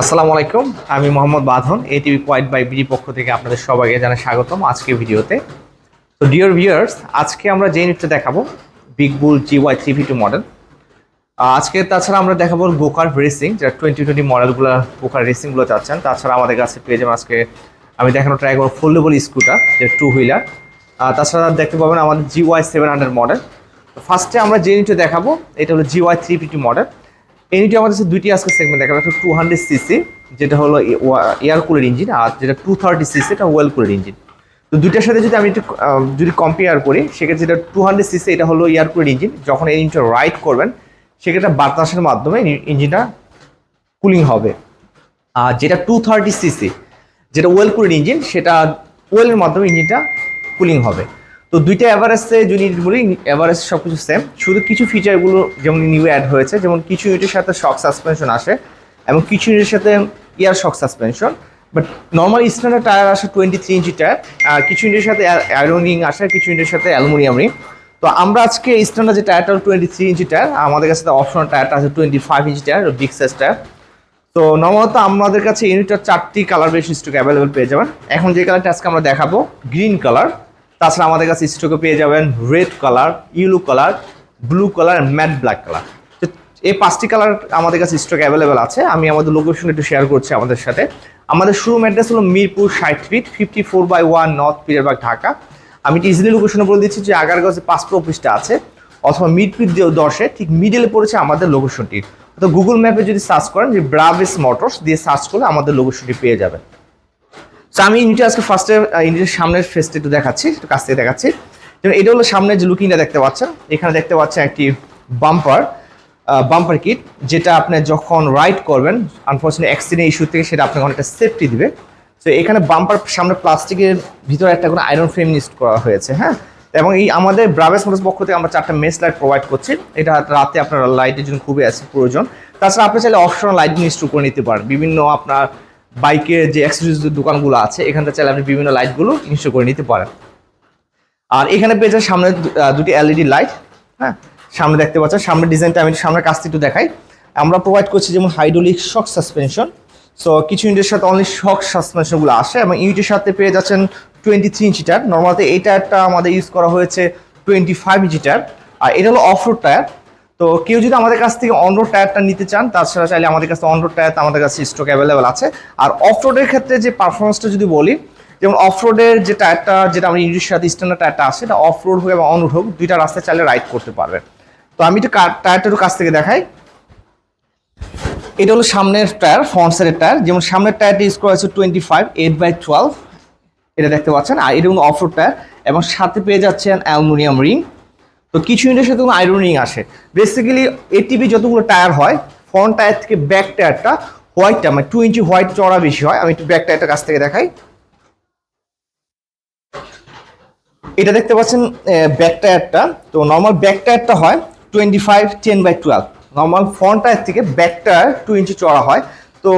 আসসালামু আলাইকুম, আমি মোহাম্মদ বাঁধন এটিভি পয়েন্ট বাই বিডি পক্ষ থেকে আপনাদের সবাইকে জানাই স্বাগতম আজকে ভিডিওতে। তো ডিয়ার ভিউয়ার্স আজকে আমরা যে ইউনিটটা দেখাবো big bull G Y three two model আজকে তাছাড়া আমরা দেখাবো গোকার রেসিং যেটা টোয়েন্টি টোয়েন্টি মডেলগুলো গোকার রেসিংগুলো চাচ্ছেন, তাছাড়া আমাদের কাছে পেয়ে যাবেন আজকে আমি দেখানো ট্রাই করব ফোল্ডেবল স্কুটার যে টু হুইলার তাছাড়া দেখতে পাবেন আমাদের G Y seven hundred model ফার্স্টে আমরা যে ইউনিটটা দেখাবো, এটা হলো G Y three fifty model এনিটি আমাদের কাছে দুইটি আজকে সেগমেন্ট দেখাবো। একটা টু হান্ড্রেড সিসি যেটা হলো এয়ার কুলার ইঞ্জিন আর যেটা টু থার্টি সিসি এটা ওয়েল কুলার ইঞ্জিন তো দুইটার সাথে যদি আমি একটু যদি কম্পেয়ার করি, সেক্ষেত্রে যেটা টু হান্ড্রেড সিসি এটা হলো এয়ার কুলার ইঞ্জিন যখন এই ইঞ্জিনটা রাইড করবেন, সেক্ষেত্রে বাতাসের মাধ্যমে ইঞ্জিনটা কুলিং হবে। আর যেটা টু থার্টি সিসি যেটা ওয়েল কুলিং ইঞ্জিন সেটা ওয়েলের মাধ্যমে ইঞ্জিনটা কুলিং হবে। তো দুইটা অ্যাভারেজে যদি বলি অ্যাভারেজ সব কিছু সেম শুধু কিছু ফিচারগুলো যেমন নিউ অ্যাড হয়েছে, যেমন কিছু ইউনিটের সাথে শক সাসপেনশন আসে এবং কিছু ইউনিটের সাথে air shock suspension but normal standard tyre আসে টোয়েন্টি থ্রি ইঞ্চি টায়ার কিছু ইউনিটের সাথে আয়রন আসে কিছু ইউনিটের সাথে অ্যালুমিনিয়াম রিং তো আমরা আজকে স্ট্যান্ডার্ড যে টায়ারটা টোয়েন্টি থ্রি ইঞ্চি টায়ার আমাদের কাছে অপশনাল টায়ারটা আছে twenty five inch tyre big size tyre তো নর্মালত আমাদের কাছে ইউনিটটার চারটি কালার বেশি স্টক অ্যাভেলেবেল পেয়ে যাবেন। এখন যে কালারটা আজকে আমরা দেখাবো গ্রিন কালার তাছাড়া আমাদের কাছে স্টকে পেয়ে যাবেন red colour yellow colour blue colour matte black colour এই পাঁচটি কালার আমাদের কাছে স্টক অ্যাভেলেবেল আছে। আমি আমাদের লোকেশন একটু শেয়ার করছি আমাদের সাথে। আমাদের শোরুম অ্যাড্রেস হলো মিরপুর ষাট feet fifty four by one north Piriyarbag Dhaka. আমি ইজিলি লোকেশনে বলে দিচ্ছি যে আগারগাঁওয়ে পাসপোর্ট অফিসটা আছে, অথবা যে দশে, ঠিক মিডলে পড়েছে আমাদের লোকেশনটি তো গুগল ম্যাপে যদি সার্চ করেন যে ব্রাভিস মোটরস দিয়ে সার্চ করলে আমাদের লোকেশনটি পেয়ে যাবেন। তো আমি ইউনিটে আজকে ফার্স্টে ইউনিটের সামনের ফেসটা একটু দেখাচ্ছি, একটু কাছ থেকে দেখাচ্ছি। যেমন এটা হলো সামনের যে লুকিংটা দেখতে পাচ্ছেন এখানে দেখতে পাচ্ছেন একটি বাম্পার বাম্পার কিট যেটা আপনি যখন রাইড করবেন আনফর্চুনেট অ্যাক্সিডেন্ট ইস্যু থেকে সেটা আপনাকে অনেকটা সেফটি দিবে। তো এখানে বাম্পার সামনে প্লাস্টিকের ভিতরে একটা কোনো আয়রন ফ্রেম ইউজ করা হয়েছে হ্যাঁ? এবং এই আমাদের ব্রাভেস মোটরস পক্ষ থেকে আমরা চারটা মেস লাইট প্রোভাইড করছি। এটা রাতে আপনার লাইটের জন্য খুবই আছে প্রয়োজন। তাছাড়া আপনি চাইলে অপশনাল লাইট ইনস্টল করে নিতে পারেন। বিভিন্ন আপনার বাইকের যে অ্যাক্সেসরিজ দোকানগুলো আছে এখান থেকে চাইলে আপনি বিভিন্ন লাইটগুলো ইনস্টল করে নিতে পারেন। আর এখানে পেয়েছে সামনে দুটি এলইডি লাইট হ্যাঁ? সামনে দেখতে পাচ্ছেন সামনের ডিজাইনটা আমি সামনের কাছ থেকে একটু দেখাই। আমরা প্রোভাইড করছি যেমন হাইড্রোলিক শক সাসপেনশন সো কিছু ইউনিটের সাথে অনলি শক সাসপেনশনগুলো আসে এবং ইউনিটের সাথে পেয়ে যাচ্ছেন টোয়েন্টি থ্রি ইঞ্চি টায়ার নর্মালতে এই টায়ারটা আমাদের ইউজ করা হয়েছে টোয়েন্টি ফাইভ ইঞ্চি টায়ার আর এটা হলো অফ রোড টায়ার তো কেউ যদি আমাদের কাছ থেকে অন রোড টায়ারটা নিতে চান, তাছাড়া চাইলে আমাদের কাছে অন রোড টায়ার আমাদের কাছে স্টক অ্যাভেলেবেল আছে। আর অফ রোডের ক্ষেত্রে যে পারফরমেন্সটা যদি বলি, যেমন অফ রোডের যে টায়ারটা যেটা আমরা ইঞ্জির সাথে স্ট্যান্ডার্ড টায়ারটা আছে, এটা অফ রোড হোক এবং অন রোড হোক, দুইটা রাস্তায় চাইলে রাইড করতে পারবেন। তো আমি একটু টায়ারটা একটু কাছ থেকে দেখাই। এটা হলো সামনের টায়ার ফ্রন্ট সাইডের টায়ার যেমন সামনের টায়ারটা ইউজ করা হয়েছে twenty five eight by twelve এটা দেখতে পাচ্ছেন। আর এটা কিন্তু অফ রোড টায়ার এবং সাথে পেয়ে যাচ্ছেন অ্যালুমিনিয়াম রিং। তো কিছু ইউনিটের সাথে কোনো আয়রন আসে। বেসিক্যালি এটিভি যতগুলো টায়ার হয় ফ্রন্ট টায়ার থেকে ব্যাক টায়ারটা হোয়াইটটা মানে টু ইঞ্চি হোয়াইট চড়া বেশি হয়, আমি একটু ব্যাক টায়ারটা কাছ থেকে দেখাই। এটা দেখতে পাচ্ছেন ব্যাক টায়ারটা তো নর্মাল ব্যাক টায়ারটা হয় twenty five ten by twelve normal front tyre থেকে ব্যাক টায়ার টু ইঞ্চি চড়া হয়। তো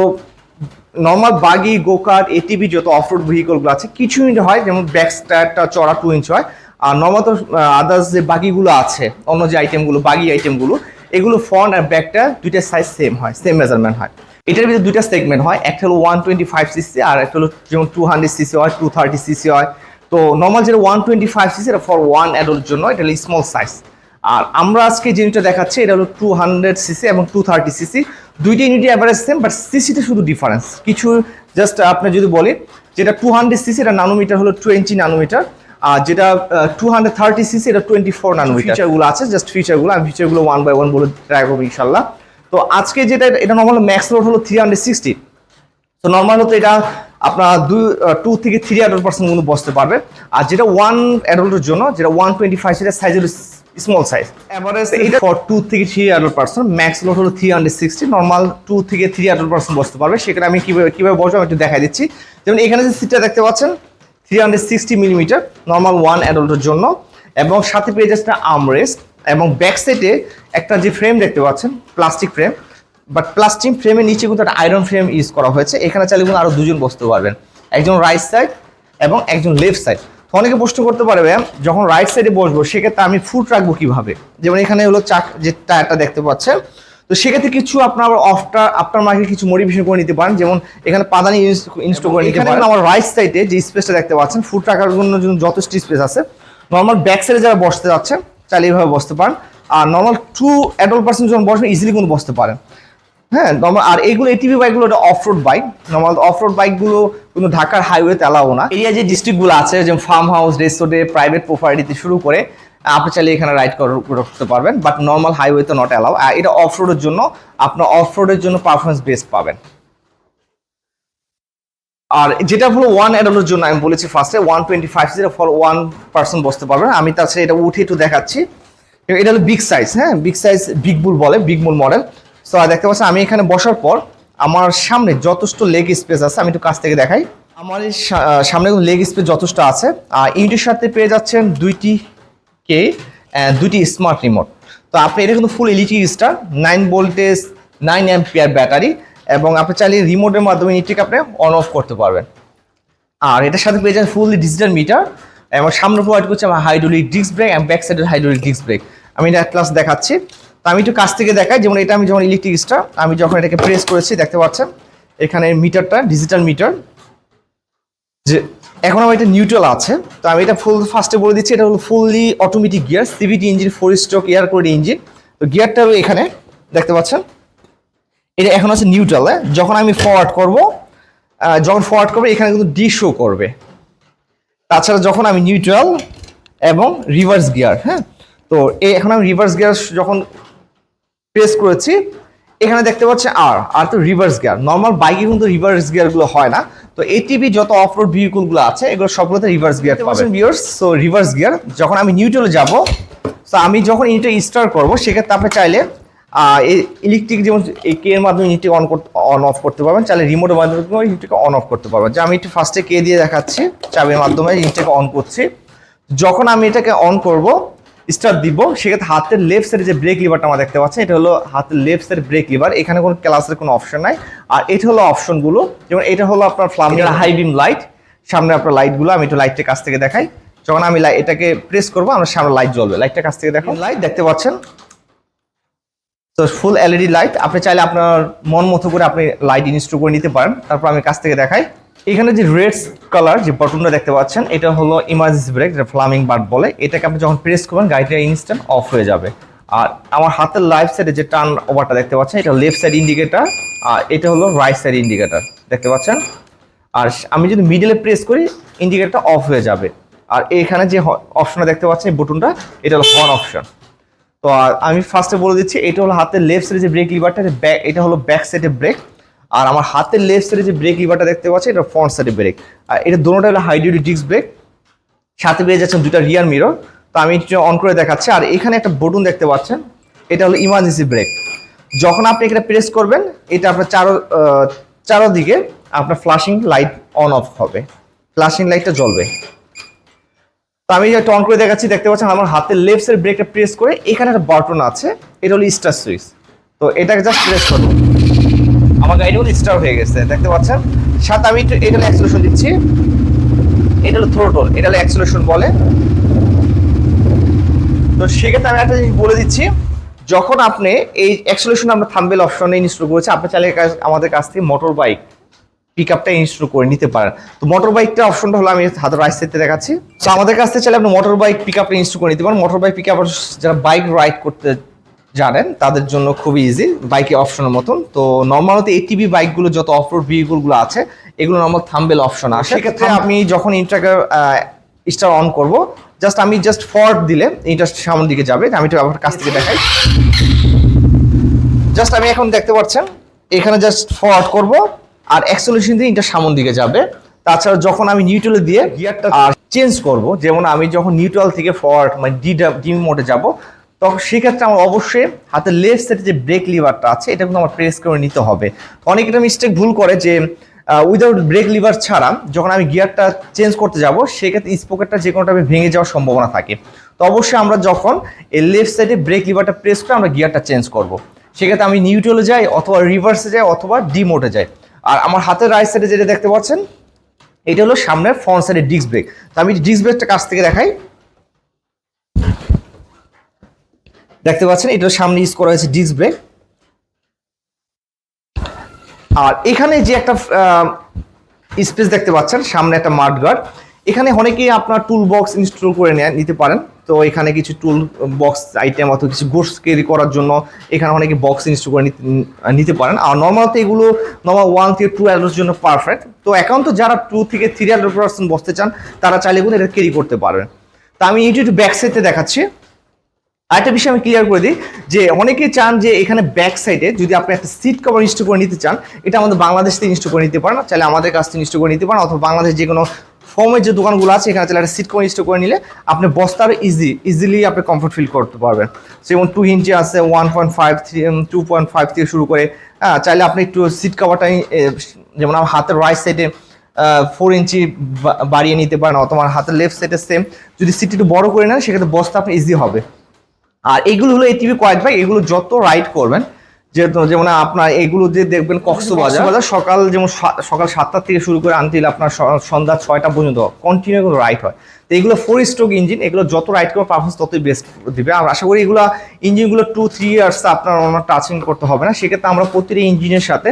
নর্মাল বাগি গোকার এটিভি যত অফরোড ভেহিকলগুলো আছে, কিছু ইঞ্চ হয়, যেমন ব্যাক টায়ারটা চড়া টু ইঞ্চ হয়। আর নর্মাল তো আদার্স যে বাগিগুলো আছে, অন্য যে আইটেমগুলো বাগি আইটেমগুলো এগুলো ফ্রন্ট আর ব্যাকটা দুইটা সাইজ সেম হয় সেম মেজারমেন্ট হয়। এটার ভিতরে দুইটা সেগমেন্ট হয়, একটা হলো ওয়ান টোয়েন্টি ফাইভ সিসি আর একটা হলো যেমন টু হান্ড্রেড সিসি হয় টু থার্টি সিসি হয়। তো নর্মাল যেটা ওয়ান টোয়েন্টি ফাইভ সিসি এটা ফর ওয়ান অ্যাডোর জন্য, এটা হলো স্মল সাইজ আর আমরা আজকে ইউনিটটা দেখাচ্ছি, এটা হলো টু হান্ড্রেড সিসি এবং টু থার্টি সিসি দুইটা ইউনিট অ্যাভারেজ সেম বাট সিসিতে শুধু ডিফারেন্স কিছু জাস্ট আপনি যদি বলি যেটা টু হান্ড্রেড সিসি এটা নানোমিটার হলো টোয়েন্টি নানোমিটার আর যেটা টু হান্ড্রেড থার্টি সিসি এটা টোয়েন্টি ফোর নানোমিটার ফিচারগুলো আছে জাস্ট ফিচারগুলো আমি ফিচারগুলো ওয়ান বাই ওয়ান বলে ট্রাই করব ইনশাল্লাহ তো আজকে যেটা এটা নর্মাল ম্যাক্স লোড হলো থ্রি হান্ড্রেড সিক্সটি তো নর্মাল হতো এটা আপনার দুই টু থেকে থ্রি অ্যাডাল্ট পার্সেন্টগুলো বসতে পারবে। আর যেটা ওয়ান অ্যাডাল্টের জন্য যেটা ওয়ান টোয়েন্টি ফাইভ সেটা সাইজ হলো স্মল সাইজ এভারেজ এটা ফর টু থেকে three adult person max load হলো three hundred sixty normal two থেকে থ্রি অ্যাডাল্ট পার্সেন্ট বসতে পারবে। সেখানে আমি কীভাবে কীভাবে বসবো আমি একটু দেখাই দিচ্ছি। যেমন এখানে যে সিটটা দেখতে পাচ্ছেন three hundred sixty millimetre normal one অ্যাডাল্টের জন্য। এবং সাথে পেয়ে যাচ্ছে আর্মরেস্ট এবং ব্যাক সাইডে একটা যে ফ্রেম দেখতে পাচ্ছেন প্লাস্টিক ফ্রেম বাট প্লাস্টিক ফ্রেমের নিচে কিন্তু একটা আয়রন ফ্রেম ইউজ করা হয়েছে। এখানে চাইলে কিন্তু আরও দুজন বসতে পারবেন। একজন রাইট সাইড এবং একজন লেফট সাইড অনেকে প্রশ্ন করতে পারবে যখন রাইট সাইডে বসবো, সেক্ষেত্রে আমি ফুট রাখব কীভাবে? যেমন এখানে হলো চাক যে টায়ারটা দেখতে পাচ্ছেন তো সেক্ষেত্রে কিছু আপনার অফটার আফটার মার্কেট কিছু মডিফিকেশন করে নিতে পারেন। যেমন এখানে পাদানি ইনস্টল করে নিতে পারেন। আমার রাইট সাইডে যে স্পেসটা দেখতে পাচ্ছেন ফুড রাখার জন্য যথেষ্ট স্পেস আছে। নর্মাল ব্যাক সাইডে যারা বসতে যাচ্ছেন চাইলে এইভাবে বসতে পারেন। আর নর্মাল টু অ্যাডাল্ট পার্সন যখন বসবেন ইজিলি কোনো বসতে পারেন। হ্যাঁ নর্মাল আর এইগুলো এটিভি বাইকগুলো এটা off road bike normal off road বাইকগুলো কিন্তু ঢাকার হাইওয়েতে অ্যালাও না। এরিয়া যে ডিস্ট্রিক্টগুলো আছে যেমন ফার্ম হাউস রেস্টোরে প্রাইভেট প্রপার্টিতে শুরু করে আপনি চাইলে এখানে রাইড করতে পারবেন বাট নর্মাল হাইওয়ে তো নট অ্যালাউ এটা অফ রোডের জন্য আপনার অফ রোডের জন্য পারফরমেন্স বেস্ট পাবেন। আর যেটা হলো ওয়ান অ্যাডাল্টের জন্য, আমি বলেছি ফার্স্টে one twenty five zero for one person বসতে পারবেন আমি তাছাড়া এটা উঠে একটু দেখাচ্ছি। এটা হলো বিগ সাইজ হ্যাঁ? বিগ সাইজ বিগ বুল বলে বিগ বুল মডেল সো দেখতে পাচ্ছেন, আমি এখানে বসার পর, আমার সামনে যথেষ্ট লেগ স্পেস আছে, আমি একটু কাছ থেকে দেখাই। আমার সামনে লেগ স্পেস যথেষ্ট আছে। আর ইউনিটের সাথে পেয়ে যাচ্ছেন দুইটি কে দুইটি স্মার্ট রিমোট তো আপনি এটা কিন্তু full LED star nine voltage nine ampere battery এবং আপনি চাইলে রিমোটের মাধ্যমে ইউনিটটিকে আপনি অন অফ করতে পারবেন। আর এটার সাথে পেয়ে যান ফুললি ডিজিটাল মিটার এবং সামনে প্রোভাইড করছে আমার হাইড্রোলিক ডিস্ক ব্রেক এবং ব্যাক সাইডের হাইড্রোলিক ডিস্ক ব্রেক আমি এটা ক্লাস দেখাচ্ছি। তো আমি একটু কাছ থেকে দেখাই, যেমন এটা আমি যখন ইলেকট্রিক স্টার আমি যখন এটাকে প্রেস করেছি, দেখতে পাচ্ছেন, এখানে মিটারটা ডিজিটাল মিটার যে এখন আমার এটা নিউট্রাল আছে, তো আমি এটা ফুল ফার্স্টে বলে দিচ্ছি, এটা হলো fully automatic gear CVT engine four stroke air cooled engine তো গিয়ারটা এখানে, দেখতে পাচ্ছেন? এটা এখন আছে নিউট্রাল যখন আমি ফরওয়ার্ড করব যখন ফরওয়ার্ড করবে, এখানে কিন্তু ডি শো করবে। তাছাড়া যখন আমি নিউট্রাল এবং রিভার্স গিয়ার হ্যাঁ? তো এই এখন আমি রিভার্স গিয়ার যখন প্রেস করেছি এখানে দেখতে পাচ্ছি আর আর তো রিভার্স গিয়ার নর্মাল বাইকে কিন্তু রিভার্স গিয়ারগুলো হয় না। তো এটিভি যত অফ রোড ভেহিকুলগুলো আছে এগুলো সবগুলোতে রিভার্স গিয়ার পাবেন। ভিউয়ার্স সো রিভার্স গিয়ার যখন আমি নিউট্রালে যাব সো আমি যখন ইউনিটটা স্টার্ট করব সেক্ষেত্রে আপনি চাইলে ইলেকট্রিক যেমন এই কে এর মাধ্যমে ইউনিটটি অন করতে অন অফ করতে পারবেন। চাইলে রিমোটের মাধ্যমে ইউনিটটিকে অন অফ করতে পারবেন। যে আমি একটু ফার্স্টে কে দিয়ে দেখাচ্ছি চাবির মাধ্যমে ইউনিটটাকে অন করছি। যখন আমি এটাকে অন করব স্টার্ট দিব সেক্ষেত্রে হাতের লেফট সাইডে যে ব্রেক লিভারটা আমরা দেখতে পাচ্ছি এটা হলো হাতের লেফট সাইড ব্রেক লিভার এখানে কোনো ক্লাসের কোনো অপশন নাই। আর এটা হলো অপশনগুলো যেমন এটা হলো আপনার ফ্লামিং হাই বিম লাইট সামনে আপনার লাইটগুলো আমি একটু লাইটটা কাছ থেকে দেখাই। যখন আমি এটাকে প্রেস করব আমার সামনে লাইট জ্বলবে। লাইটটা কাছ থেকে দেখো। লাইট দেখতে পাচ্ছেন? তো ফুল এলইডি লাইট আপনি চাইলে আপনার মন মতো করে আপনি লাইট ইনস্টল করে নিতে পারেন। তারপর আমি কাছ থেকে দেখাই। এখানে যে রেড কালার যে বটনটা দেখতে পাচ্ছেন, এটা হলো ইমার্জেন্সি ব্রেক যেটা ফ্লামিং বার্ড বলে। এটাকে আপনি যখন প্রেস করবেন, গাড়িটা ইনস্ট্যান্ট অফ হয়ে যাবে। আর আমার হাতের লাইফ সাইডে যে টার্ন ওভারটা দেখতে পাচ্ছেন, এটা লেফট সাইড ইন্ডিকেটার আর এটা হলো রাইট সাইড ইন্ডিকেটার দেখতে পাচ্ছেন? আর আমি যদি মিডলে প্রেস করি ইন্ডিকেটরটা অফ হয়ে যাবে। আর এখানে যে অপশনটা দেখতে পাচ্ছেন বুটনটা এটা হলো হর্ন অপশন তো আর আমি ফার্স্টে বলে দিচ্ছি, এটা হলো হাতের লেফট সাইডে যে ব্রেক লিভারটা ব্যাক এটা হলো ব্যাক সাইডে ব্রেক আর আমার হাতের লেফট সাইডে যে ব্রেক লিভারটা দেখতে পাচ্ছি, এটা ফ্রন্ট সাইডে ব্রেক আর এটা দুটোটা হলো হাইড্রোলিক ডিস্ক ব্রেক সাথে পেয়ে যাচ্ছেন দুটা রিয়ার মিরর তো আমি অন করে দেখাচ্ছি। আর এখানে একটা বটন দেখতে পাচ্ছেন, এটা হলো ইমার্জেন্সি ব্রেক যখন আপনি এখানে প্রেস করবেন, এটা আপনার চারো চারোদিকে আপনার ফ্লাশিং লাইট অন অফ হবে। ফ্লাশিং লাইটটা জ্বলবে। তো আমি একটা অন করে দেখাচ্ছি, দেখতে পাচ্ছেন আমার হাতের লেফট সাইড ব্রেকটা প্রেস করে এখানে একটা বাটন আছে, এটা হলো স্টার সুইচ তো এটাকে জাস্ট প্রেস করব আমার গাড়িটা হলো স্টার হয়ে গেছে, দেখতে পাচ্ছেন? সাথে আমি একটু এটা অ্যাক্সেলেশন দিচ্ছি। এটা হলো থ্রোটল এটা হলো অ্যাক্সেলেশন বলে। তো সেক্ষেত্রে আমি একটা জিনিস বলে দিচ্ছি, যখন আপনি এই অ্যাক্সেলেশন আমরা থাম্বেল অপশনে ইনস্টল করেছি, আপনি চাইলে আমাদের কাছ থেকে মোটর বাইক পিক আপটা ইনস্টল করে নিতে পারেন। তো মোটর বাইকটা অপশনটা হলো আমি হাতের রাইট সাইডে দেখাচ্ছি। তো আমাদের কাছ থেকে চাইলে আপনি মোটর বাইক পিক আপটা ইনস্টল করে নিতে পারেন। মোটর বাইক পিক আপ যারা বাইক রাইড করতে জানেন তাদের জন্য খুবই ইজি বাইকে অপশনের মতন। তো নর্মালত এটিভি বাইকগুলো যত অফ রোড ভেহিকুলগুলো আছে এগুলো নর্মাল থাম্বেল অপশন আসে। সেক্ষেত্রে আমি যখন ইন্টারকার স্টার অন করব জাস্ট আমি জাস্ট ফরওয়ার্ড দিলে এটা সামনের দিকে যাবে আমি একটু আমার কাছ থেকে দেখাই। জাস্ট আমি এখন দেখতে পাচ্ছেন এখানে জাস্ট ফরওয়ার্ড করব আর অ্যাক্সেলেশন দিয়ে এটা সামন দিকে যাবে। তাছাড়া যখন আমি নিউট্রালে দিয়ে গিয়ারটা চেঞ্জ করব যেমন আমি যখন নিউট্রাল থেকে ফরওয়ার্ড মানে ডি ডি মোডে যাব তখন সেক্ষেত্রে আমার অবশ্যই হাতের লেফট সাইডে যে ব্রেক লিভারটা আছে, এটা কিন্তু আমার প্রেস করে নিতে হবে। অনেক এটা মিস্টেক ভুল করে যে উইদাউট ব্রেক লিভার ছাড়া যখন আমি গিয়ারটা চেঞ্জ করতে যাব, সেক্ষেত্রে স্পোকেটটা যে কোনোটা ভেঙে যাওয়ার সম্ভাবনা থাকে। তো অবশ্যই আমরা যখন এই লেফট সাইডে ব্রেক লিভারটা প্রেস করে আমরা গিয়ারটা চেঞ্জ করব। সেক্ষেত্রে আমি নিউট্রালে যাই অথবা রিভার্সে যাই অথবা ডিমোটে যাই। আর আমার হাতের রাইট সাইডে যেটা দেখতে পাচ্ছেন, এটা হলো সামনের ফ্রন্ট সাইডের ডিস্ক ব্রেক তো আমি ডিস্ক ব্রেকটা কাছ থেকে দেখাই। দেখতে পাচ্ছেন এটার সামনে ইউজ করা হয়েছে ডিস্ক ব্রেক আর এখানে যে একটা স্পেস দেখতে পাচ্ছেন, সামনে একটা মাঠ গার্ড এখানে অনেকেই আপনার টুল বক্স ইনস্টল করে নিতে পারেন। তো এখানে কিছু টুল বক্স আইটেম অথবা কিছু গোডস ক্যারি করার জন্য এখানে অনেকে বক্স ইনস্টল করে নিতে- পারেন। আর নর্মাল তো এগুলো নর্মাল ওয়ান থেকে টু অ্যাডোর জন্য পারফেক্ট তো একাউন্ট যারা টু থেকে থ্রি হান্ড্রেড পার্সেন্ট বসতে চান, তারা চাইলে এগুলো এটা ক্যারি করতে পারবেন তা আমি একটু একটু ব্যাক সাইডে দেখাচ্ছি। আরেকটা বিষয় আমি ক্লিয়ার করে দিই, যে অনেকে চান যে এখানে ব্যাক সাইডে যদি আপনি একটা সিট কভার ইনস্টল করে নিতে চান, এটা আমাদের বাংলাদেশ থেকে ইনস্টল করে নিতে পারেন চাইলে আমাদের কাছ থেকে ইনস্টল করে নিতে পারেন, অথবা বাংলাদেশ যে কোনো ফর্মের যে দোকানগুলো আছে, এখানে চাইলে একটা সিট কভার ইনস্টল করে নিলে আপনি বস্তার ইজি ইজিলি আপনি কমফোর্ট ফিল করতে পারবেন। যেমন টু ইঞ্চি আছে one point five three two point five থেকে শুরু করে হ্যাঁ চাইলে আপনি একটু সিট কভারটা যেমন আমার হাতের রাইট সাইডে ফোর ইঞ্চি বাড়িয়ে নিতে পারেন, অথবা হাতের লেফট সাইডে সেম যদি সিট একটু বড় করে নেন, সেক্ষেত্রে বস্তা আপনি ইজি হবে। আর এগুলো হলো এটিভি কয়েক ভাই এগুলো যত রাইড করবেন যেহেতু যেমন আপনার এগুলো যে দেখবেন কক্সবাজার বাজার সকাল যেমন সকাল সাতটা থেকে শুরু করে আনতিল আপনার সন্ধ্যা ছয়টা পর্যন্ত কন্টিনিউ কোনো রাইড হয়। তো এগুলো ফোর স্ট্রোক ইঞ্জিন এগুলো যত রাইড করবে পারফরমেন্স ততই বেস্ট দিবে। আর আশা করি এগুলো ইঞ্জিনগুলো টু থ্রি ইয়ার্স আপনার আমার টাচিং করতে হবে না। সেক্ষেত্রে আমরা প্রতিটি ইঞ্জিনের সাথে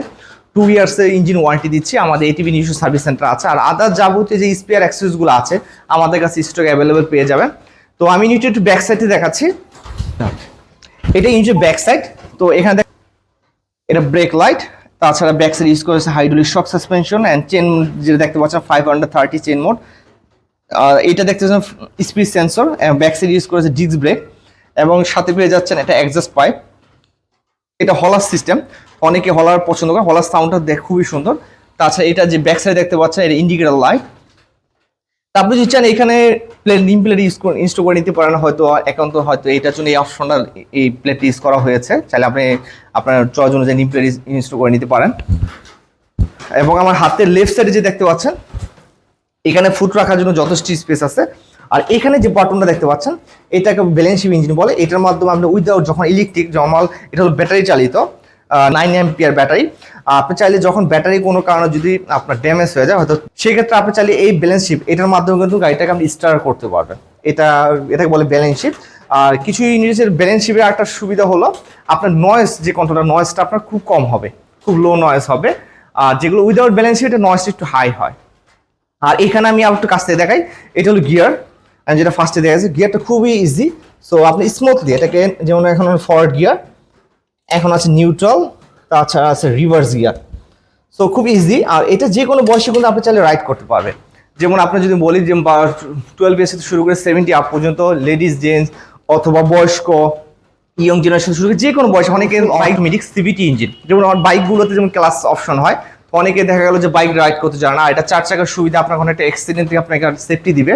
টু ইয়ার্সের ইঞ্জিন ওয়ারেন্টি দিচ্ছি। আমাদের এটিভি নিজস্ব সার্ভিস সেন্টার আছে। আর আদার যাবতীয় যে স্পেয়ার অ্যাক্সেসগুলো আছে আমাদের কাছে স্টক অ্যাভেলেবেল পেয়ে যাবেন। তো আমি নিচে একটু ব্যাক সাইডে দেখাচ্ছি। এটা ইঞ্জিন ব্যাক সাইড তো এখানে দেখ- এটা ব্রেক লাইট তাছাড়া ব্যাক সাইড ইউজ করেছে hydraulic shock suspension and chain যেটা দেখতে পাচ্ছেন five hundred thirty chain mode এটা দেখতে পাচ্ছেন speed sensor back side use করেছে ডিস্ক ব্রেক এবং সাথে পেয়ে যাচ্ছেন এটা এক্সস্ট পাইপ এটা হলার সিস্টেম অনেকে হলার পছন্দ করে হলার সাউন্ডটা দেখ খুবই সুন্দর। তাছাড়া এটা যে ব্যাক সাইড দেখতে পাচ্ছেন, এটা ইন্ডিকেটর লাইট আপনি যদি চান এখানে নিম প্লেট ইউজ করে ইনস্টল করে নিতে পারেন, হয়তো একান্ত হয়তো এইটার জন্য এই অপশনটা এই প্লেট ইউজ করা হয়েছে। চাইলে আপনি আপনার চয়েস অনুযায়ী নিম প্লেট ইনস্টল করে নিতে পারেন। এবং আমার হাতের লেফট সাইডে যে দেখতে পাচ্ছেন, এখানে ফুট রাখার জন্য যথেষ্ট স্পেস আছে। আর এখানে যে বাটনটা দেখতে পাচ্ছেন, এটাকে ব্যালেন্সিভ ইঞ্জিন বলে। এটার মাধ্যমে আপনি উইদাউট যখন ইলেকট্রিক নর্মাল এটা হলো ব্যাটারি চালিত। নাইন এমপিয়ার ব্যাটারি আপনি চাইলে যখন ব্যাটারি কোনো কারণে যদি আপনার ড্যামেজ হয়ে যায়, হয়তো সেক্ষেত্রে আপনি চাইলে এই ব্যালেন্স শিপ এটার মাধ্যমে কিন্তু গাড়িটাকে আপনি স্টার্ট করতে পারবেন। এটা, এটাকে বলে ব্যালেন্স শিপ আর কিছু ইউনিটের ব্যালেন্স শিপের একটা সুবিধা হলো, আপনার নয়েজ যে কন্ট্রোলটা নয়েজটা আপনার খুব কম হবে, খুব লো নয়েজ হবে। আর যেগুলো উইদাউট ব্যালেন্স শিপ এটা নয়েজটা একটু হাই হয়। আর এখানে আমি আর একটু কাছ থেকে দেখাই, এটা হলো গিয়ার যেটা ফার্স্টে দেখা গিয়ারটা খুবই ইজি সো আপনি স্মুথলি এটাকে, যেমন এখন ফরওয়ার্ড গিয়ার এখন আছে নিউট্রাল তাছাড়া আছে রিভার্স গিয়ার সো খুব ইজি আর এটা যে কোনো বয়সে কিন্তু আপনি চাইলে রাইড করতে পারবেন। যেমন আপনি যদি বলি যে টুয়েলভ ইয়ার্স থেকে শুরু করে সেভেন্টি আপ পর্যন্ত লেডিস জেন্টস অথবা বয়স্ক ইয়ং জেনারেশন শুরু করে যে কোনো বয়সে অনেকে অটোমেটিক সিভিটি ইঞ্জিন যেমন আমার বাইকগুলোতে যেমন ক্লাস অপশন হয় অনেকে দেখা গেল যে বাইক রাইড করতে জানে না। এটা চার চাকার সুবিধা আপনার কোনো একটা অ্যাক্সিডেন্ট থেকে আপনাকে সেফটি দিবে।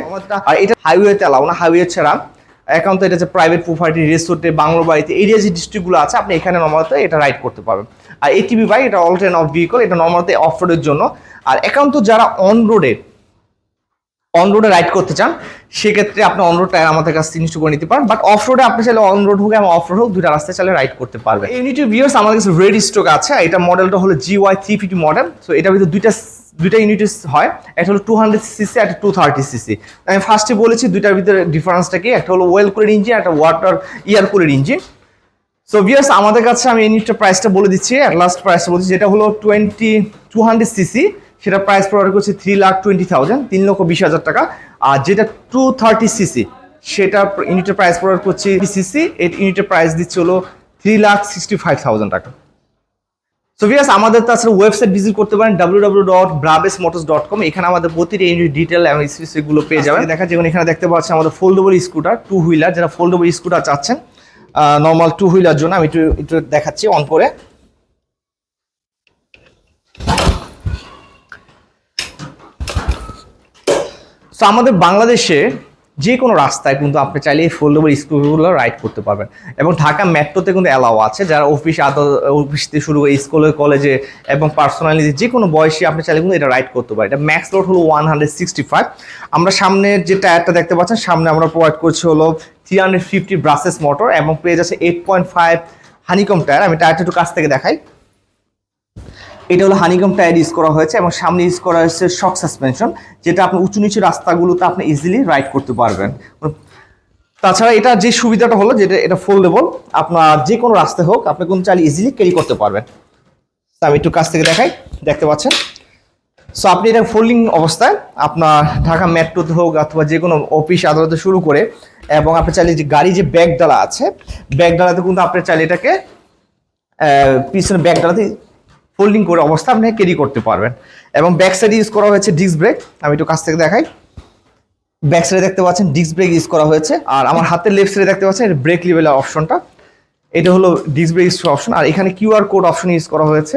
আর এটা হাইওয়েতে এলাও না হাইওয়ে ছাড়া। একান্ত এটা যে প্রাইভেট প্রপার্টি রিসোর্টে বাংলো বাড়িতে এরিয়া যে ডিস্ট্রিক্টগুলো আছে আপনি এখানে নর্মালত এটা রাইড করতে পারবেন। আর এটিভি বাইক এটা অলটেন অফ ভেহিকল এটা নর্মালত অফ রোডের জন্য। আর একান্ত যারা অন রোডে অন রোডে রাইড করতে চান সেক্ষেত্রে আপনি অন রোড টায়ার আমাদের কাছে ইনস্টল করে নিতে পারেন। বাট অফ রোডে আপনি চাইলে অন রোড হোক এবং অফ রোড হোক দুটা রাস্তায় চাইলে রাইড করতে পারবেন। ইউনিটি ভিউয়ার্স আমাদের কাছে রেড স্টক আছে। এটা মডেলটা হলো G Y three fifty model so এটার ভিতরে দুইটা দুইটা ইউনিট হয়, একটা হলো টু হান্ড্রেড সিসি একটা টু থার্টি সিসি আমি ফার্স্টে বলেছি দুইটার ভিতরে ডিফারেন্সটা কি? একটা হলো ওয়েল কুলের ইঞ্জিন একটা ওয়াটার ইয়ার কুলের ইঞ্জিন সো ভিউয়ার্স আমাদের কাছে আমি ইউনিটটা প্রাইসটা বলে দিচ্ছি অ্যাট লাস্ট প্রাইসটা বলছি যেটা হলো টোয়েন্টি টু হান্ড্রেড সিসি সেটা প্রাইস প্রোভাইড করছে থ্রি লাখ টোয়েন্টি থাউজেন্ড তিন লক্ষ বিশ হাজার টাকা। আর যেটা টু থার্টি সিসি সেটা ইউনিটের প্রাইস প্রোভাইড করছে সিসি এই ইউনিটের প্রাইস দিচ্ছে হলো three lakh sixty five thousand টাকা। সো ভিয়াস আমাদের তাছাড়া ওয়েবসাইট ভিজিট করতে পারেন ডাব্লিউ ডাব্লিউ ডট ব্রাবেস মোটরস ডট কম এখানে আমাদের প্রতিটি ডিটেল এবং স্পেসিফিকগুলো পেয়ে যাবেন। দেখা যেমন এখানে দেখতে পাচ্ছেন আমাদের ফোল্ডেবল স্কুটার টু হুইলার যারা ফোল্ডেবল স্কুটার চাচ্ছেন নর্মাল টু হুইলার জন্য আমি একটু একটু দেখাচ্ছি অন করে। সো আমাদের বাংলাদেশে যে কোনো রাস্তায় কিন্তু আপনি চাইলে এই ফোল্ডেবল স্কুলগুলো রাইড করতে পারবেন। এবং ঢাকা মেট্রোতে কিন্তু অ্যালাও আছে। যারা অফিস অফিস থেকে শুরু করে স্কুলে কলেজে এবং পার্সোনালি যে কোনো বয়সে আপনি চাইলে কিন্তু এটা রাইড করতে পারেন। এটা ম্যাক্স লোড হলো ওয়ান হান্ড্রেড সিক্সটি ফাইভ আমরা সামনের যে টায়ারটা দেখতে পাচ্ছেন, সামনে আমরা প্রোভাইড করছি হলো three hundred fifty brushless motor এবং পেয়ে যাচ্ছে eight point five honeycomb tyre আমি টায়ারটা একটু কাছ থেকে দেখাই। এটা হলো হানিকম টায়ার ইউজ করা হয়েছে এবং সামনে ইউজ করা হয়েছে শক সাসপেনশন, যেটা আপনি উঁচু নিচু রাস্তাগুলোতে আপনি ইজিলি রাইড করতে পারবেন। তাছাড়া এটা যে সুবিধাটা হলো, যেটা এটা ফোল্ডেবল আপনার যে কোনো রাস্তায় হোক, আপনি কিন্তু চাইলে ইজিলি ক্যারি করতে পারবেন। আমি একটু কাছ থেকে দেখাই, দেখতে পাচ্ছেন? সো আপনি এটা ফোল্ডিং অবস্থায় আপনার ঢাকা মেট্রোতে হোক অথবা যে কোনো অফিস আদালতে শুরু করে, এবং আপনি চাইলে যে গাড়ি যে ব্যাগ ডালা আছে ব্যাগ ডালাতে কিন্তু আপনি চাইলে এটাকে পিছনে ব্যাগ ডালাতে ফোল্ডিং করে অবস্থা আপনি ক্যারি করতে পারবেন। এবং ব্যাক সাইডে ইউজ করা হয়েছে ডিস্ক ব্রেক আমি একটু কাছ থেকে দেখাই। ব্যাক সাইডে দেখতে পাচ্ছেন ডিস্ক ব্রেক ইউজ করা হয়েছে। আর আমার হাতের লেফট সাইডে দেখতে পাচ্ছেন ব্রেক লেভেলের অপশনটা এটা হলো ডিস্ক ব্রেক অপশন আর এখানে কিউআর কোড অপশন ইউজ করা হয়েছে।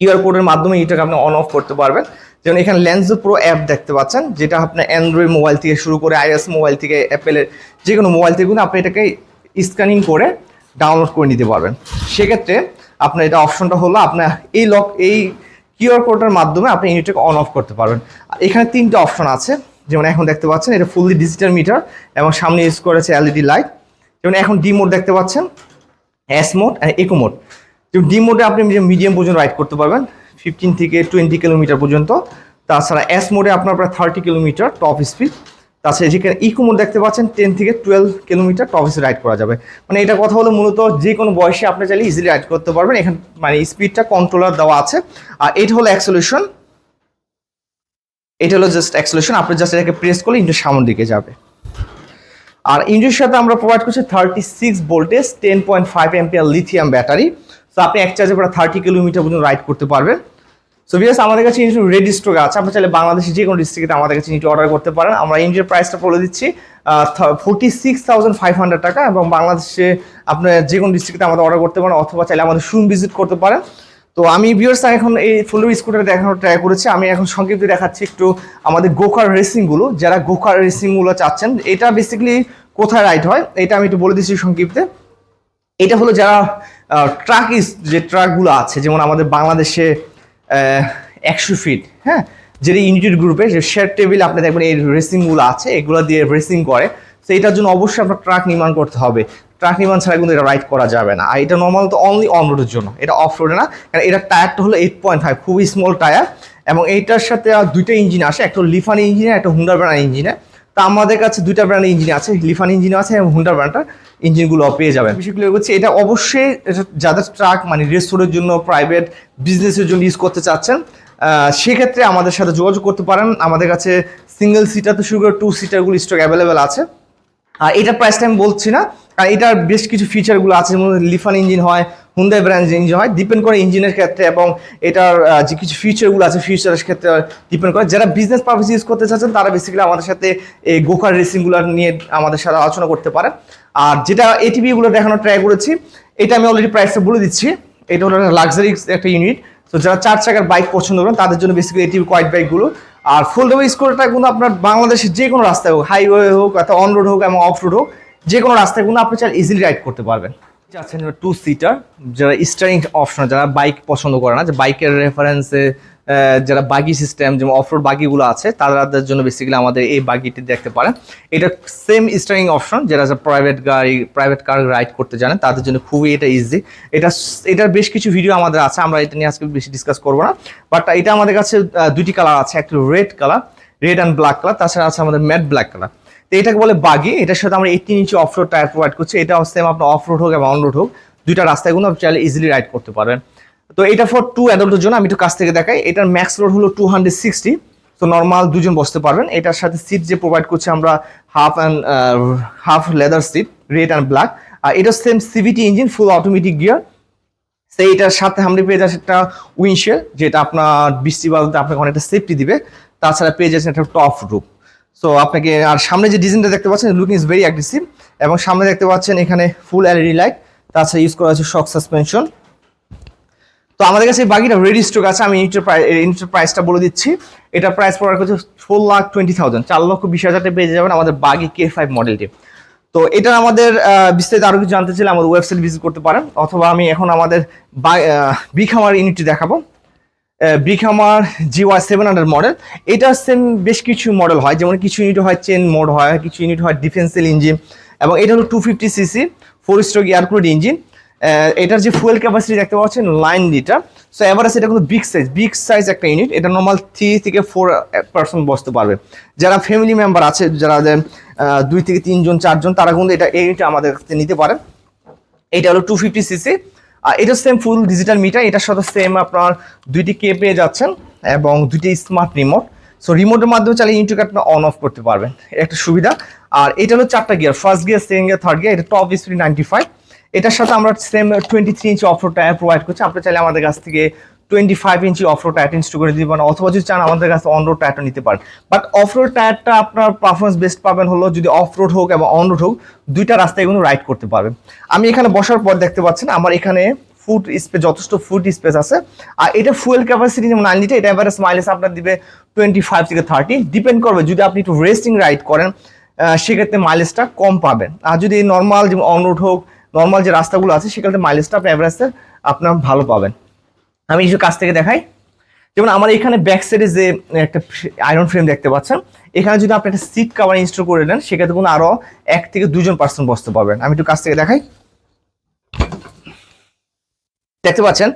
কিউআর কোডের মাধ্যমে এটাকে আপনি অন অফ করতে পারবেন। যেমন এখানে লেন্সো প্রো অ্যাপ দেখতে পাচ্ছেন, যেটা আপনার অ্যান্ড্রয়েড মোবাইল থেকে শুরু করে আইএস মোবাইল থেকে অ্যাপেলের যে কোনো মোবাইল থেকে আপনি এটাকে স্ক্যানিং করে ডাউনলোড করে নিতে পারবেন। সেক্ষেত্রে আপনার এটা অপশনটা হলো আপনার এই লক এই কিউআর কোডটার মাধ্যমে আপনি ইউনিটটাকে অন অফ করতে পারবেন। এখানে তিনটে অপশন আছে, যেমন এখন দেখতে পাচ্ছেন, এটা ফুললি ডিজিটাল মিটার এবং সামনে ইউজ করেছে এলইডি লাইট যেমন এখন ডি মোড দেখতে পাচ্ছেন এস মোড আর ইকো মোড যেমন ডি মোডে আপনি মিডিয়াম পর্যন্ত রাইড করতে পারবেন ফিফটিন থেকে টোয়েন্টি কিলোমিটার পর্যন্ত। তাছাড়া এস মোডে আপনার প্রায় থার্টি কিলোমিটার টপ স্পিড তাছাড়া যেখানে ইকো মোড দেখতে পাচ্ছেন টেন থেকে টুয়েলভ কিলোমিটার টপ রাইড করা যাবে। মানে এটা কথা হলো মূলত যে কোনো বয়সে আপনি চাইলে ইজিলি রাইড করতে পারবেন। এখানে মানে স্পিডটা কন্ট্রোলার দেওয়া আছে। আর এটা হলো অ্যাক্সোলেশন এটা হলো জাস্ট অ্যাক্সোলেশন আপনি জাস্ট এটাকে প্রেস করলে ইন্টু সামনের দিকে যাবে। আর ইঞ্জিনের সাথে আমরা প্রোভাইড করছি thirty six voltage ten point five ampere lithium battery so আপনি এক চার্জে প্রায় থার্টি কিলোমিটার পর্যন্ত রাইড করতে পারবেন। সো বিয়াস আমাদের কাছে ইঞ্জিন রেডি স্টক আছে। আপনি চাইলে বাংলাদেশে যে কোনো ডিস্ট্রিক্টে আমাদের কাছে ইঞ্জিন অর্ডার করতে পারেন। আমরা ইঞ্জিনের প্রাইসটা বলে দিচ্ছি forty six thousand five hundred টাকা এবং বাংলাদেশে আপনার যে কোনো ডিস্ট্রিক্টে আমাদের অর্ডার করতে পারেন অথবা চাইলে আমাদের শোরুম ভিজিট করতে পারেন। তো আমি ভিউয়ার্স এখন এই ফুল স্কুটার দেখানোর ট্রাই করেছি। আমি এখন সংক্ষিপ্ত দেখাচ্ছি একটু আমাদের গোকার রেসিংগুলো যারা গোকার রেসিংগুলো চাচ্ছেন, এটা বেসিক্যালি কোথায় রাইড হয়? এটা আমি একটু বলে দিচ্ছি সংক্ষিপ্তে। এটা হলো যারা ট্রাক ইস যে ট্রাকগুলো আছে, যেমন আমাদের বাংলাদেশে একশো ফিট হ্যাঁ? যেটা ইউনিটেড গ্রুপে যে শেয়ার টেবিল আপনি দেখবেন এই রেসিংগুলো আছে, এগুলো দিয়ে রেসিং করে। তো এটার জন্য অবশ্যই আপনার ট্রাক নির্মাণ করতে হবে। ট্রাক নির্মাণ ছাড়া কিন্তু এটা রাইড করা যাবে না। আর এটা নর্মাল তো অনলি অন রোডের জন্য। এটা অফ রোডে না। কারণ এটা টায়ারটা হলো এইট পয়েন্ট ফাইভ খুবই স্মল টায়ার এবং এইটার সাথে দুইটা ইঞ্জিন আসে। একটা লিফানি ইঞ্জিনে একটা হুন্ডার ব্র্যান্ড ইঞ্জিনে তা আমাদের কাছে দুইটা ব্র্যান্ডের ইঞ্জিন আছে লিফান ইঞ্জিন আছে এবং হুন্ডা ব্র্যান্ডটার ইঞ্জিনগুলো পেয়ে যাবেন। বিষয়গুলো হচ্ছে এটা অবশ্যই যাদের ট্রাক মানে রেস্টোরের জন্য প্রাইভেট বিজনেসের জন্য ইউজ করতে চাচ্ছেন সেক্ষেত্রে আমাদের সাথে যোগাযোগ করতে পারেন। আমাদের কাছে সিঙ্গেল সিটার তো শুরু করে টু সিটারগুলো স্টক অ্যাভেলেবেল আছে। আর এটার প্রাইসটা আমি বলছি না কারণ এটার বেশ কিছু ফিচারগুলো আছে, যেমন লিফান ইঞ্জিন হয় হুন্দাই ব্র্যান্ড ইঞ্জিন হয় ডিপেন্ড করে ইঞ্জিনের ক্ষেত্রে এবং এটার যে কিছু ফিচারগুলো আছে ফিচারের ক্ষেত্রে ডিপেন্ড করে। যারা বিজনেস পারপাস ইউজ করতে চাচ্ছেন, তারা বেসিক্যালি আমাদের সাথে এই গোকার রেসিংগুলো নিয়ে আমাদের সাথে আলোচনা করতে পারেন। আর যেটা এটিভিগুলো দেখানোর ট্রাই করেছি, এটা আমি অলরেডি প্রাইসটা বলে দিচ্ছি। এটা হলো লাক্সারি একটা ইউনিট তো যারা চার চাকার বাইক পছন্দ করেন, তাদের জন্য বেসিক্যালি এটিভি কোয়াইট বাইকগুলো আর ফুল ফোল্ডেবল স্কুটারটা কিন্তু আপনার বাংলাদেশের যে কোনো রাস্তায় হোক হাইওয়ে হোক, অথবা অন রোড হোক এবং অফ রোড হোক, যে কোনো রাস্তায় কিন্তু আপনি চাইলে ইজিলি রাইড করতে পারবেন। আছেন টু সিটার যারা স্টারিং অপশন যারা বাইক পছন্দ করে না, যে বাইকের রেফারেন্সে যারা বাগি সিস্টেম যেমন অফরোড বাগিগুলো আছে, তাদের জন্য বেসিক্যালি আমাদের এই বাগিটি দেখতে পারেন। এটা সেম স্টারিং অপশন যারা প্রাইভেট গাড়ি প্রাইভেট কার রাইড করতে জানেন, তাদের জন্য খুবই এটা ইজি এটা এটার বেশ কিছু ভিডিও আমাদের আছে, আমরা এটা নিয়ে আজকে বেশি ডিসকাস করব না। বাট এটা আমাদের কাছে দুটি কালার আছে, একটা red colour red and black colour তাছাড়া আছে আমাদের ম্যাট ব্ল্যাক কালার তো এটাকে বলে বাগি। এটার সাথে আমরা eighteen inch off road tyre provide করছি। এটা সেম আপনার অফ রোড হোক এবং অন রোড হোক। দুইটা রাস্তায় কিন্তু আপনি চাইলে ইজিলি রাইড করতে পারবেন। তো এটা ফর টু অ্যাডাল্টের জন্য আমি একটু কাছ থেকে দেখাই। এটার ম্যাক্স লোড হলো টু হান্ড্রেড সিক্সটি তো নর্মাল দুজন বসতে পারবেন। এটার সাথে সিট যে প্রোভাইড করছে আমরা half and half leather seat red and black আর এটা same CVT engine full automatic gear সেই এটার সাথে আমরা পেয়ে যাচ্ছি একটা উইন্ডশিল যেটা আপনার বৃষ্টি বাদতে আপনাকে অনেকটা সেফটি দিবে। তাছাড়া পেয়ে যাচ্ছেন একটা টপ রুপ সো আপনাকে, আর সামনে যে ডিজাইনটা দেখতে পাচ্ছেন লুকিং ইজ ভেরি অ্যাগ্রেসিভ এবং সামনে দেখতে পাচ্ছেন এখানে ফুল এলইডি লাইট তাছাড়া ইউজ করা হচ্ছে শক সাসপেনশন তো আমাদের কাছে বাকিটা রেডি স্টক আছে, আমি ইউনিটের প্রাইস ইউনিটের প্রাইসটা বলে দিচ্ছি। এটা প্রাইস পড়ার হচ্ছে ফোর লাখ টোয়েন্টি থাউজেন্ড চার লক্ষ বিশ হাজারটা পেয়ে যাবেন আমাদের বাগি কে ফাইভ মডেলটি তো এটা আমাদের বিস্তারিত আরও কিছু জানতে চাইলে আমাদের ওয়েবসাইট ভিজিট করতে পারেন, অথবা আমি এখন আমাদের বিখামার ইউনিটটি দেখাবো। বিখামার জিওয়াই সেভেন হান্ড্রেড মডেল এটা সেম বেশ কিছু মডেল হয়, যেমন কিছু ইউনিট হয় চেন মোড হয়, কিছু ইউনিট হয় ডিফেন্সিয়াল ইঞ্জিন এবং এটা হলো two fifty cc four stroke air cooled engine এটার যে ফুয়েল ক্যাপাসিটি দেখতে পাচ্ছেন লাইন লিটার সো এভারেজ এটা কিন্তু বিগ সাইজ বিগ সাইজ একটা ইউনিট এটা নর্মাল থ্রি থেকে ফোর পার্সন বসতে পারবে। যারা ফ্যামিলি মেম্বার আছে, যারা দুই থেকে তিনজন, চারজন, তারা কিন্তু এটা ইউনিট আমাদের কাছে নিতে পারে। এটা হলো টু ফিফটি সিসি আর এটা সেম ফুল ডিজিটাল মিটার এটার সাথে সেম আপনার দুইটি কে পেয়ে যাচ্ছেন এবং দুইটি স্মার্ট রিমোট সো রিমোটের মাধ্যমে চালিয়ে ইন্টুকে আপনি অন অফ করতে পারবেন একটা সুবিধা। আর এটা হলো চারটা gear first gear second gear third gear এটা টপ স্পিড নাইনটি ফাইভ এটার সাথে আমরা same twenty three inch offroad tyre provide করছি। আপনি চাইলে আমাদের কাছ থেকে twenty five inch offroad tyre install করে দিতে পারেন অথবা যদি চান আমাদের কাছে অন রোড টায়ারটা নিতে পারেন। বাট অফরোড টায়ারটা আপনার পারফরমেন্স বেস্ট পাবেন হলো যদি অফ রোড হোক এবং অন রোড হোক, দুইটা রাস্তায় কিন্তু রাইড করতে পারবেন। আমি এখানে বসার পর দেখতে পাচ্ছেন আমার এখানে ফুড স্পেস যথেষ্ট ফুড স্পেস আছে। আর এটা ফুয়েল ক্যাপাসিটি যেমন নাইন লিটার এটা এভারেজ মাইলেজ আপনার দিবে টোয়েন্টি ফাইভ থেকে থার্টি ডিপেন্ড করবে যদি আপনি একটু রেসিং রাইড করেন সেক্ষেত্রে মাইলেজটা কম পাবেন। আর যদি নর্মাল যেমন অন রোড হোক নর্মাল যে রাস্তাগুলো আছে, সেক্ষেত্রে মাইলেজটা আপনি অ্যাভারেজে আপনার ভালো পাবেন। আমি কিছু কাছ থেকে দেখাই। যেমন আমার এখানে ব্যাক সাইডে যে একটা আয়রন ফ্রেম দেখতে পাচ্ছেন, এখানে যদি আপনি একটা সিট কাভার ইনস্টল করে নেন, সেক্ষেত্রে কোনো আরও এক থেকে দুজন পার্সন বসতে পারবেন। আমি একটু কাছ থেকে দেখাই। দেখতে পাচ্ছেন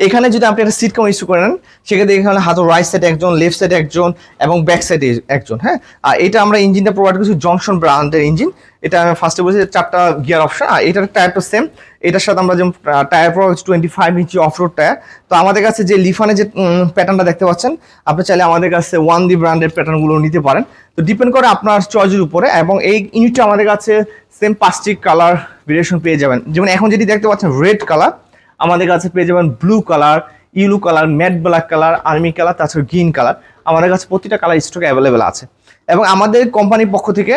এখানে যদি আপনি একটা সিট কাভার ইস্যু করে নেন, সেক্ষেত্রে এখানে হাতের রাইট সাইডে একজন লেফট সাইডে একজন এবং ব্যাক সাইডে একজন হ্যাঁ? আর এটা আমরা ইঞ্জিনটা প্রোভাইড করছি জংশন ব্র্যান্ডের ইঞ্জিন এটা আমি ফার্স্টে বলছি চারটা গিয়ার অপশন আর এটার টায়ারটা সেম এটার সাথে আমরা যেমন tyre provide twenty five inch off road tyre তো আমাদের কাছে যে লিফানে যে প্যাটার্নটা দেখতে পাচ্ছেন, আপনি চাইলে আমাদের কাছে ওয়ান দি ব্র্যান্ডের প্যাটার্নগুলো নিতে পারেন। তো ডিপেন্ড করে আপনার চয়েসের উপরে এবং এই ইউনিটটা আমাদের কাছে সেম পাঁচটি কালার ভেরিয়েশন পেয়ে যাবেন। যেমন এখন যেটি দেখতে পাচ্ছেন রেড কালার আমাদের কাছে পেয়ে যাবেন blue colour yellow colour matte black colour army colour তাছাড়া গ্রিন কালার আমাদের কাছে প্রতিটা কালার স্টক অ্যাভেলেবেল আছে। এবং আমাদের কোম্পানির পক্ষ থেকে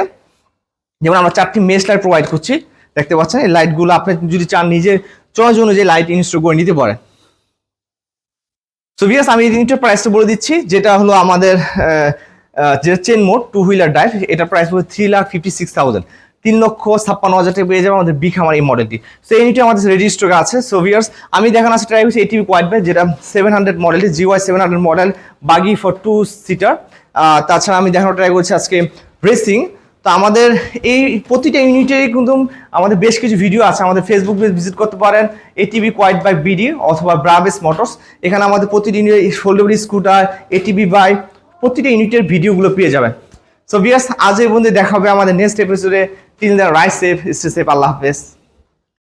যেমন আমরা চারটি মেস লাইট প্রোভাইড করছি, দেখতে পাচ্ছেন, এই লাইটগুলো আপনি যদি চান নিজের চয়েস অনুযায়ী লাইট ইনস্টল করে নিতে পারেন। সো ভিয়াস আমি এই জিনিসটার প্রাইসটা বলে দিচ্ছি, যেটা হলো আমাদের যে chain mode two wheeler drive এটার প্রাইস হলো three lakh fifty six thousand তিন লক্ষ ছাপ্পান্ন হাজার টাকা পেয়ে যাবে আমাদের বিগ আমার এই মডেলটি সো এই ইউনিটটি আমাদের রেডি আছে। সো ভিয়ার্স আমি দেখানো আছে ট্রাই করছি এটিভি কোয়াইট বাই যেটা সেভেন হান্ড্রেড মডেলটি GY seven hundred model buggy for two seater তাছাড়া আমি দেখানো ট্রাই করছি আজকে রেসিং তো আমাদের এই প্রতিটা ইউনিটেরই কিন্তু আমাদের বেশ কিছু ভিডিও আছে। আমাদের ফেসবুক পেজ ভিজিট করতে পারেন এটিভি কোয়াইট বাই বিডি অথবা ব্রাবেস মোটরস এখানে আমাদের প্রতিটি ফোল্ডেবল স্কুটার এটিভি বাই প্রতিটা ইউনিটের ভিডিওগুলো পেয়ে যাবেন। সো বিয়াস আজ এই বন্ধু দেখা হবে আমাদের নেক্সট এপিসোডে তিন রাইট সেফ স্টে সেফ আল্লাহ হাফেজ